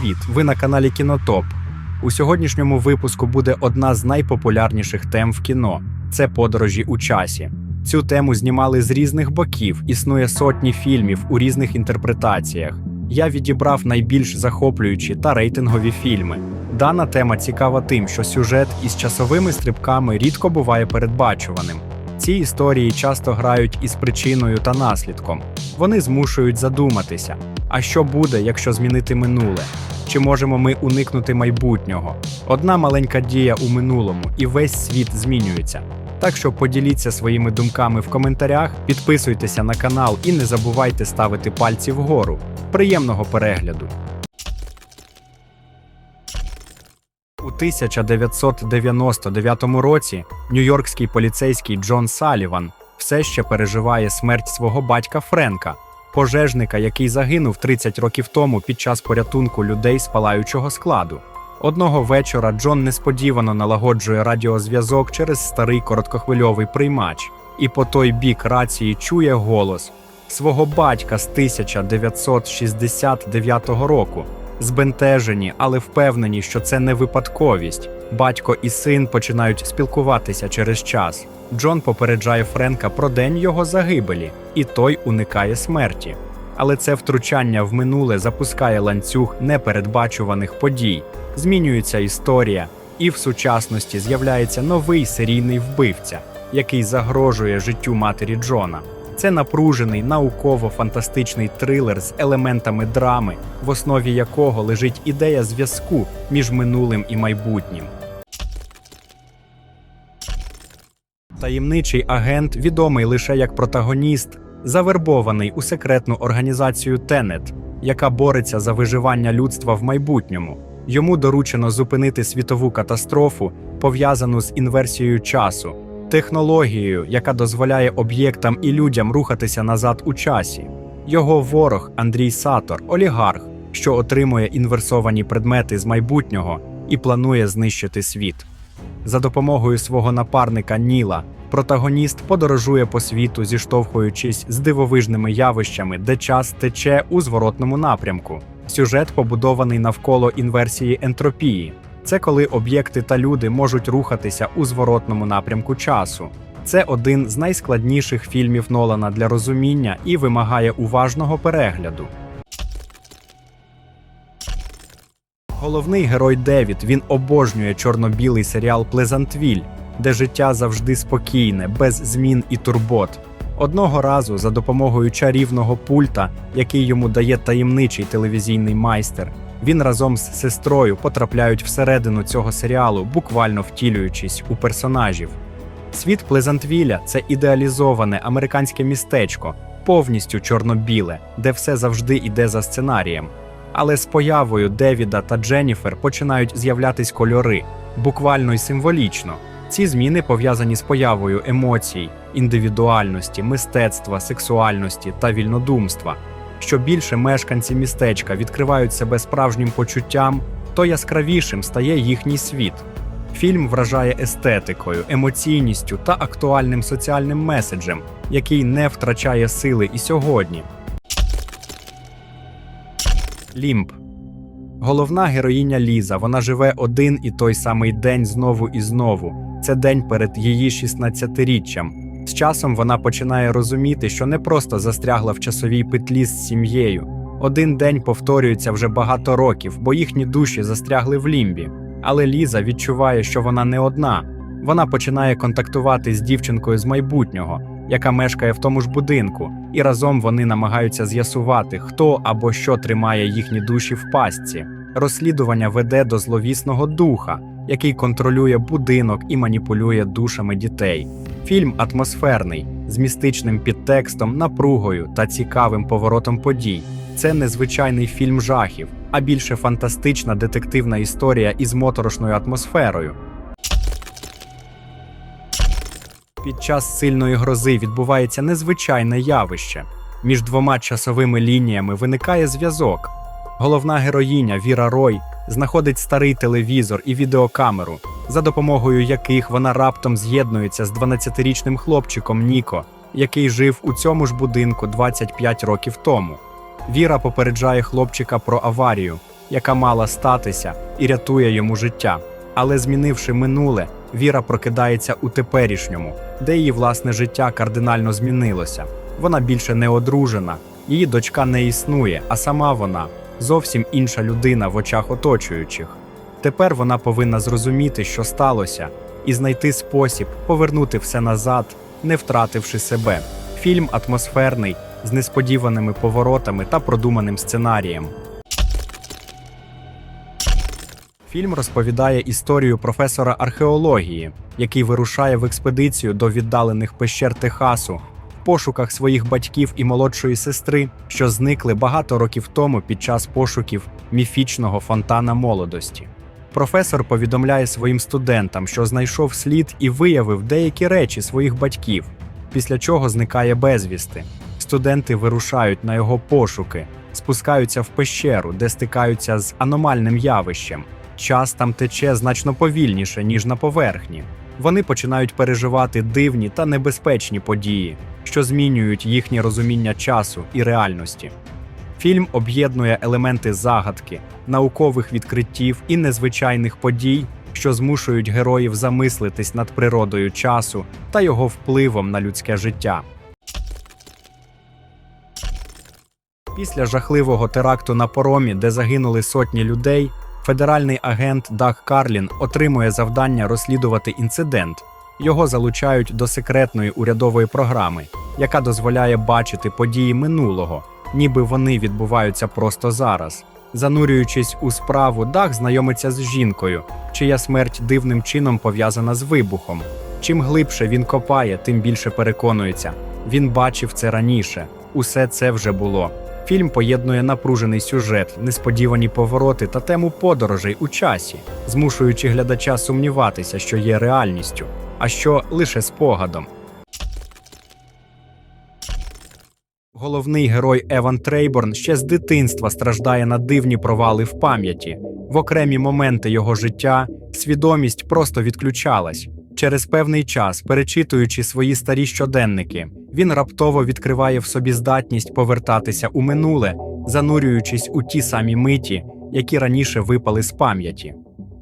Привіт! Ви на каналі Кінотоп. У сьогоднішньому випуску буде одна з найпопулярніших тем в кіно це подорожі у часі. Цю тему знімали з різних боків, існує сотні фільмів у різних інтерпретаціях. Я відібрав найбільш захоплюючі та рейтингові фільми. Дана тема цікава тим, що сюжет із часовими стрибками рідко буває передбачуваним. Ці історії часто грають із причиною та наслідком. Вони змушують задуматися. А що буде, якщо змінити минуле? Чи можемо ми уникнути майбутнього? Одна маленька дія у минулому, і весь світ змінюється. Так що поділіться своїми думками в коментарях, підписуйтеся на канал і не забувайте ставити пальці вгору. Приємного перегляду! У 1999 році нью-йоркський поліцейський Джон Саліван все ще переживає смерть свого батька Френка, пожежника, який загинув 30 років тому під час порятунку людей з палаючого складу. Одного вечора Джон несподівано налагоджує радіозв'язок через старий короткохвильовий приймач, і по той бік рації чує голос свого батька з 1969 року. Збентежені, але впевнені, що це не випадковість. Батько і син починають спілкуватися через час. Джон попереджає Френка про день його загибелі, і той уникає смерті. Але це втручання в минуле запускає ланцюг непередбачуваних подій. Змінюється історія, і в сучасності з'являється новий серійний вбивця, який загрожує життю матері Джона. Це напружений науково-фантастичний трилер з елементами драми, в основі якого лежить ідея зв'язку між минулим і майбутнім. Таємничий агент, відомий лише як протагоніст, завербований у секретну організацію Тенет, яка бореться за виживання людства в майбутньому. Йому доручено зупинити світову катастрофу, пов'язану з інверсією часу, технологією, яка дозволяє об'єктам і людям рухатися назад у часі. Його ворог Андрій Сатор, олігарх, що отримує інверсовані предмети з майбутнього і планує знищити світ. За допомогою свого напарника Ніла, протагоніст подорожує по світу, зіштовхуючись з дивовижними явищами, де час тече у зворотному напрямку. Сюжет побудований навколо інверсії ентропії. Це коли об'єкти та люди можуть рухатися у зворотному напрямку часу. Це один з найскладніших фільмів Нолана для розуміння і вимагає уважного перегляду. Головний герой Девід він обожнює чорно-білий серіал Плезантвіль, де життя завжди спокійне, без змін і турбот. Одного разу за допомогою чарівного пульта, який йому дає таємничий телевізійний майстер, він разом з сестрою потрапляють всередину цього серіалу, буквально втілюючись у персонажів. Світ Плезантвіля це ідеалізоване американське містечко, повністю чорно-біле, де все завжди йде за сценарієм. Але з появою Девіда та Дженніфер починають з'являтись кольори, буквально й символічно. Ці зміни пов'язані з появою емоцій, індивідуальності, мистецтва, сексуальності та вільнодумства. Що більше мешканці містечка відкривають себе справжнім почуттям, то яскравішим стає їхній світ. Фільм вражає естетикою, емоційністю та актуальним соціальним меседжем, який не втрачає сили і сьогодні. Лімб. Головна героїня Ліза. Вона живе один і той самий день знову і знову. Це день перед її 16-річчям. З часом вона починає розуміти, що не просто застрягла в часовій петлі з сім'єю. Один день повторюється вже багато років, бо їхні душі застрягли в лімбі. Але Ліза відчуває, що вона не одна. Вона починає контактувати з дівчинкою з майбутнього, яка мешкає в тому ж будинку, і разом вони намагаються з'ясувати, хто або що тримає їхні душі в пастці. Розслідування веде до зловісного духа, який контролює будинок і маніпулює душами дітей. Фільм атмосферний, з містичним підтекстом, напругою та цікавим поворотом подій. Це незвичайний фільм жахів, а більше фантастична детективна історія із моторошною атмосферою. Під час сильної грози відбувається незвичайне явище. Між двома часовими лініями виникає зв'язок. Головна героїня Віра Рой знаходить старий телевізор і відеокамеру, за допомогою яких вона раптом з'єднується з 12-річним хлопчиком Ніко, який жив у цьому ж будинку 25 років тому. Віра попереджає хлопчика про аварію, яка мала статися, і рятує йому життя. Але змінивши минуле, Віра прокидається у теперішньому, де її власне життя кардинально змінилося. Вона більше не одружена, її дочка не існує, а сама вона зовсім інша людина в очах оточуючих. Тепер вона повинна зрозуміти, що сталося, і знайти спосіб повернути все назад, не втративши себе. Фільм атмосферний, з несподіваними поворотами та продуманим сценарієм. Фільм розповідає історію професора археології, який вирушає в експедицію до віддалених пещер Техасу в пошуках своїх батьків і молодшої сестри, що зникли багато років тому під час пошуків міфічного фонтана молодості. Професор повідомляє своїм студентам, що знайшов слід і виявив деякі речі своїх батьків, після чого зникає безвісти. Студенти вирушають на його пошуки, спускаються в пещеру, де стикаються з аномальним явищем. Час там тече значно повільніше, ніж на поверхні. Вони починають переживати дивні та небезпечні події, що змінюють їхнє розуміння часу і реальності. Фільм об'єднує елементи загадки, наукових відкриттів і незвичайних подій, що змушують героїв замислитись над природою часу та його впливом на людське життя. Після жахливого теракту на поромі, де загинули сотні людей, федеральний агент Даг Карлін отримує завдання розслідувати інцидент. Його залучають до секретної урядової програми, яка дозволяє бачити події минулого, ніби вони відбуваються просто зараз. Занурюючись у справу, Даг знайомиться з жінкою, чия смерть дивним чином пов'язана з вибухом. Чим глибше він копає, тим більше переконується. Він бачив це раніше. Усе це вже було. Фільм поєднує напружений сюжет, несподівані повороти та тему подорожей у часі, змушуючи глядача сумніватися, що є реальністю, а що лише спогадом. Головний герой Еван Трейборн ще з дитинства страждає на дивні провали в пам'яті. В окремі моменти його життя свідомість просто відключалась. Через певний час, перечитуючи свої старі щоденники, він раптово відкриває в собі здатність повертатися у минуле, занурюючись у ті самі миті, які раніше випали з пам'яті.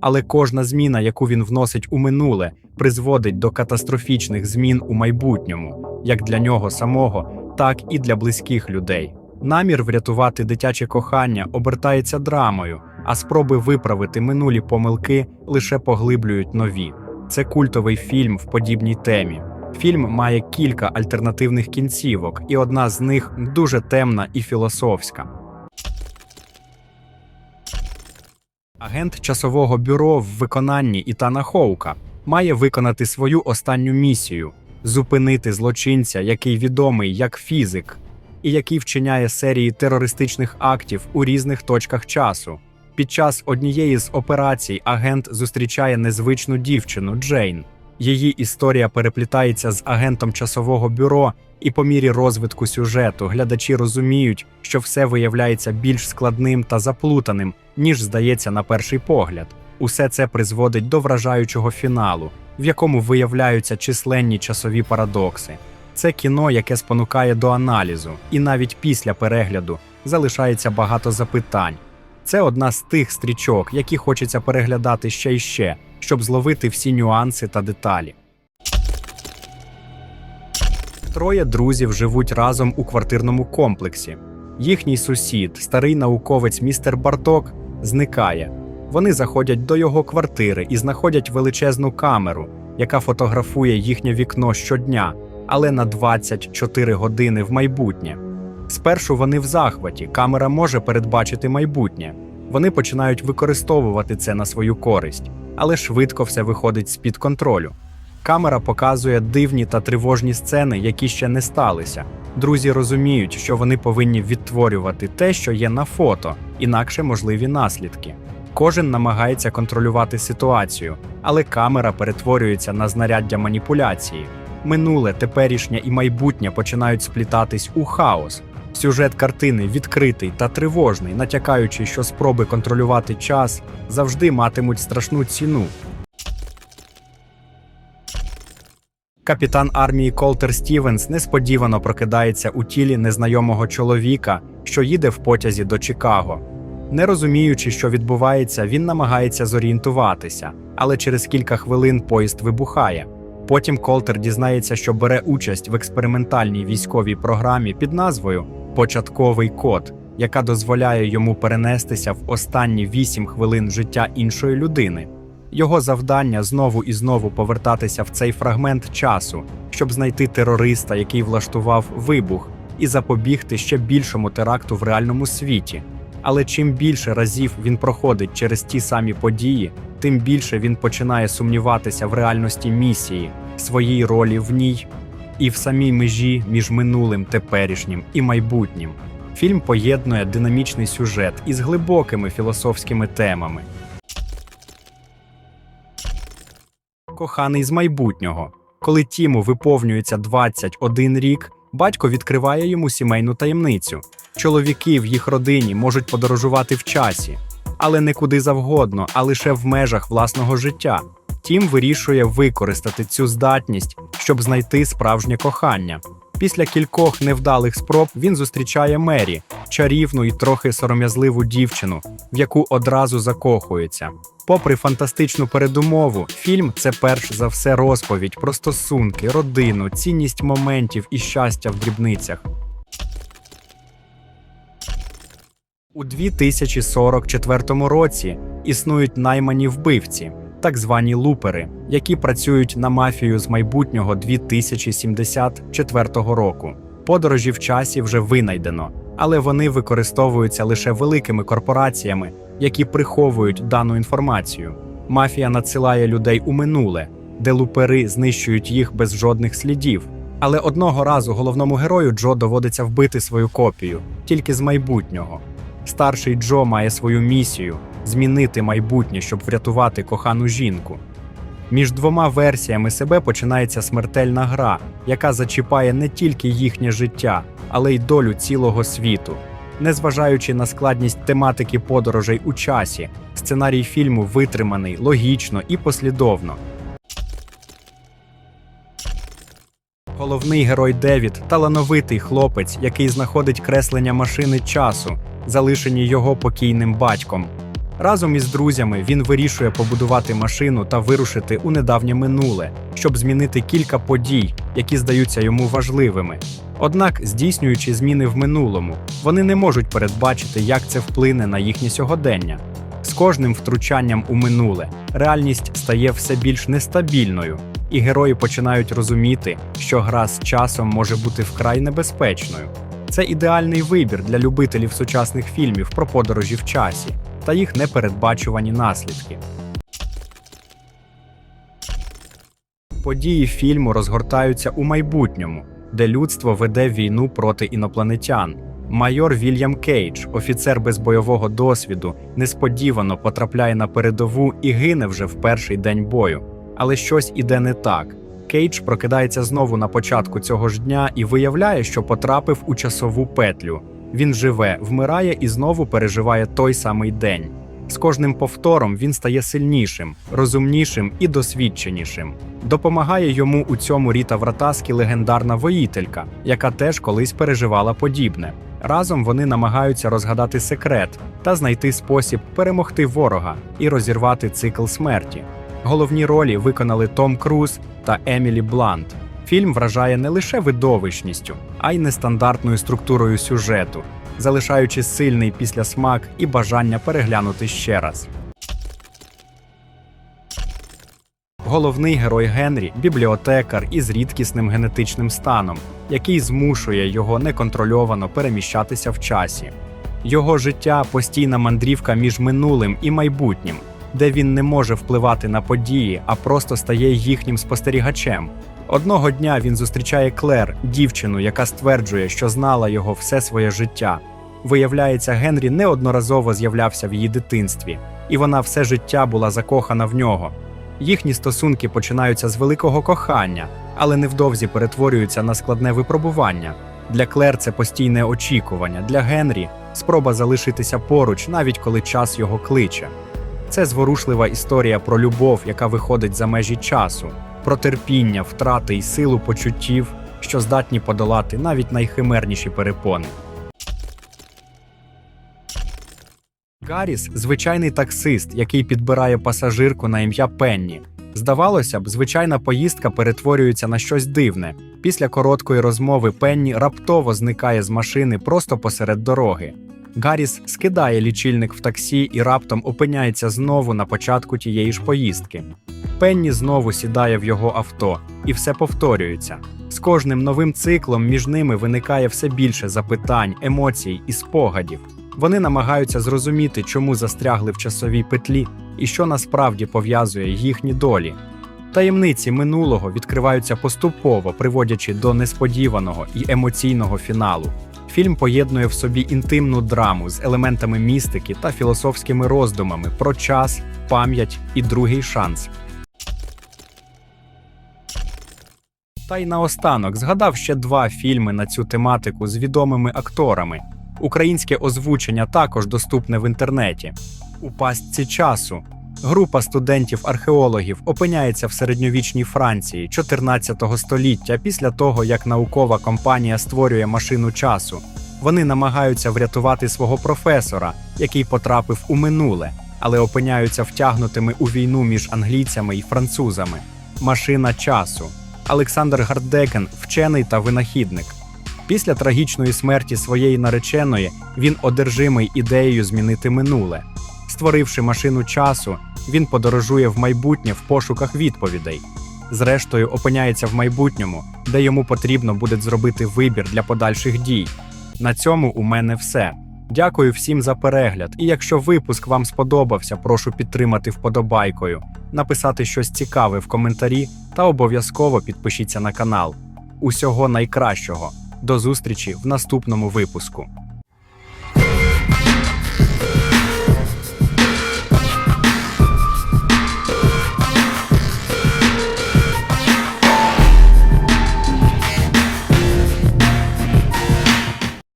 Але кожна зміна, яку він вносить у минуле, призводить до катастрофічних змін у майбутньому, як для нього самого, так і для близьких людей. Намір врятувати дитяче кохання обертається драмою, а спроби виправити минулі помилки лише поглиблюють нові. Це культовий фільм в подібній темі. Фільм має кілька альтернативних кінцівок, і одна з них дуже темна і філософська. Агент часового бюро в виконанні Ітана Хоука має виконати свою останню місію зупинити злочинця, який відомий як фізик, і який вчиняє серії терористичних актів у різних точках часу. Під час однієї з операцій агент зустрічає незвичну дівчину Джейн. Її історія переплітається з агентом часового бюро, і по мірі розвитку сюжету глядачі розуміють, що все виявляється більш складним та заплутаним, ніж здається на перший погляд. Усе це призводить до вражаючого фіналу, в якому виявляються численні часові парадокси. Це кіно, яке спонукає до аналізу, і навіть після перегляду залишається багато запитань. Це одна з тих стрічок, які хочеться переглядати ще й ще, щоб зловити всі нюанси та деталі. Троє друзів живуть разом у квартирному комплексі. Їхній сусід, старий науковець містер Барток, зникає. Вони заходять до його квартири і знаходять величезну камеру, яка фотографує їхнє вікно щодня, але на 24 години в майбутнє. Спершу вони в захваті, камера може передбачити майбутнє. Вони починають використовувати це на свою користь, але швидко все виходить з-під контролю. Камера показує дивні та тривожні сцени, які ще не сталися. Друзі розуміють, що вони повинні відтворювати те, що є на фото, інакше можливі наслідки. Кожен намагається контролювати ситуацію, але камера перетворюється на знаряддя маніпуляції. Минуле, теперішнє і майбутнє починають сплітатись у хаос. Сюжет картини відкритий та тривожний, натякаючи, що спроби контролювати час завжди матимуть страшну ціну. Капітан армії Колтер Стівенс несподівано прокидається у тілі незнайомого чоловіка, що їде в потязі до Чикаго. Не розуміючи, що відбувається, він намагається зорієнтуватися, але через кілька хвилин поїзд вибухає. Потім Колтер дізнається, що бере участь в експериментальній військовій програмі під назвою Початковий код, яка дозволяє йому перенестися в останні 8 хвилин життя іншої людини. Його завдання знову і знову повертатися в цей фрагмент часу, щоб знайти терориста, який влаштував вибух, і запобігти ще більшому теракту в реальному світі. Але чим більше разів він проходить через ті самі події, тим більше він починає сумніватися в реальності місії, своїй ролі в ній і в самій межі між минулим, теперішнім і майбутнім. Фільм поєднує динамічний сюжет із глибокими філософськими темами. Коханий з майбутнього. Коли Тіму виповнюється 21 рік, батько відкриває йому сімейну таємницю. Чоловіки в їх родині можуть подорожувати в часі, але не куди завгодно, а лише в межах власного життя. Тім вирішує використати цю здатність, щоб знайти справжнє кохання. Після кількох невдалих спроб він зустрічає Мері, чарівну і трохи сором'язливу дівчину, в яку одразу закохується. Попри фантастичну передумову, фільм це перш за все розповідь про стосунки, родину, цінність моментів і щастя в дрібницях. У 2044 році існують наймані вбивці, так звані лупери, які працюють на мафію з майбутнього 2074 року. Подорожі в часі вже винайдено, але вони використовуються лише великими корпораціями, які приховують дану інформацію. Мафія надсилає людей у минуле, де лупери знищують їх без жодних слідів. Але одного разу головному герою Джо доводиться вбити свою копію тільки з майбутнього. Старший Джо має свою місію змінити майбутнє, щоб врятувати кохану жінку. Між двома версіями себе починається смертельна гра, яка зачіпає не тільки їхнє життя, але й долю цілого світу. Незважаючи на складність тематики подорожей у часі, сценарій фільму витриманий логічно і послідовно. Головний герой Девід талановитий хлопець, який знаходить креслення машини часу, залишені його покійним батьком. Разом із друзями він вирішує побудувати машину та вирушити у недавнє минуле, щоб змінити кілька подій, які здаються йому важливими. Однак, здійснюючи зміни в минулому, вони не можуть передбачити, як це вплине на їхнє сьогодення. З кожним втручанням у минуле реальність стає все більш нестабільною, і герої починають розуміти, що гра з часом може бути вкрай небезпечною. Це ідеальний вибір для любителів сучасних фільмів про подорожі в часі та їх непередбачувані наслідки. Події фільму розгортаються у майбутньому, де людство веде війну проти інопланетян. Майор Вільям Кейдж, офіцер без бойового досвіду, несподівано потрапляє на передову і гине вже в перший день бою. Але щось іде не так. Кейдж прокидається знову на початку цього ж дня і виявляє, що потрапив у часову петлю. Він живе, вмирає і знову переживає той самий день. З кожним повтором він стає сильнішим, розумнішим і досвідченішим. Допомагає йому у цьому Ріта Вратаскі легендарна воїтелька, яка теж колись переживала подібне. Разом вони намагаються розгадати секрет та знайти спосіб перемогти ворога і розірвати цикл смерті. Головні ролі виконали Том Круз та Емілі Блант. Фільм вражає не лише видовищністю, а й нестандартною структурою сюжету, залишаючи сильний післясмак і бажання переглянути ще раз. Головний герой Генрі бібліотекар із рідкісним генетичним станом, який змушує його неконтрольовано переміщатися в часі. Його життя постійна мандрівка між минулим і майбутнім, де він не може впливати на події, а просто стає їхнім спостерігачем. Одного дня він зустрічає Клер, дівчину, яка стверджує, що знала його все своє життя. Виявляється, Генрі неодноразово з'являвся в її дитинстві, і вона все життя була закохана в нього. Їхні стосунки починаються з великого кохання, але невдовзі перетворюються на складне випробування. Для Клер це постійне очікування, для Генрі спроба залишитися поруч, навіть коли час його кличе. Це зворушлива історія про любов, яка виходить за межі часу, про терпіння, втрати і силу почуттів, що здатні подолати навіть найхимерніші перепони. Гарріс звичайний таксист, який підбирає пасажирку на ім'я Пенні. Здавалося б, звичайна поїздка перетворюється на щось дивне. Після короткої розмови Пенні раптово зникає з машини просто посеред дороги. Гарріс скидає лічильник в таксі і раптом опиняється знову на початку тієї ж поїздки. Пенні знову сідає в його авто, і все повторюється. З кожним новим циклом між ними виникає все більше запитань, емоцій і спогадів. Вони намагаються зрозуміти, чому застрягли в часовій петлі і що насправді пов'язує їхні долі. Таємниці минулого відкриваються поступово, приводячи до несподіваного і емоційного фіналу. Фільм поєднує в собі інтимну драму з елементами містики та філософськими роздумами про час, пам'ять і другий шанс. Та й наостанок згадав ще два фільми на цю тематику з відомими акторами. Українське озвучення також доступне в інтернеті. У пастці часу група студентів-археологів опиняється в середньовічній Франції 14 століття після того, як наукова компанія створює машину часу. Вони намагаються врятувати свого професора, який потрапив у минуле, але опиняються втягнутими у війну між англійцями і французами. Машина часу. Олександр Гардекен вчений та винахідник. Після трагічної смерті своєї нареченої він одержимий ідеєю змінити минуле. Створивши машину часу, він подорожує в майбутнє в пошуках відповідей. Зрештою, опиняється в майбутньому, де йому потрібно буде зробити вибір для подальших дій. На цьому у мене все. Дякую всім за перегляд. І якщо випуск вам сподобався, прошу підтримати вподобайкою, написати щось цікаве в коментарі та обов'язково підпишіться на канал. Усього найкращого. До зустрічі в наступному випуску.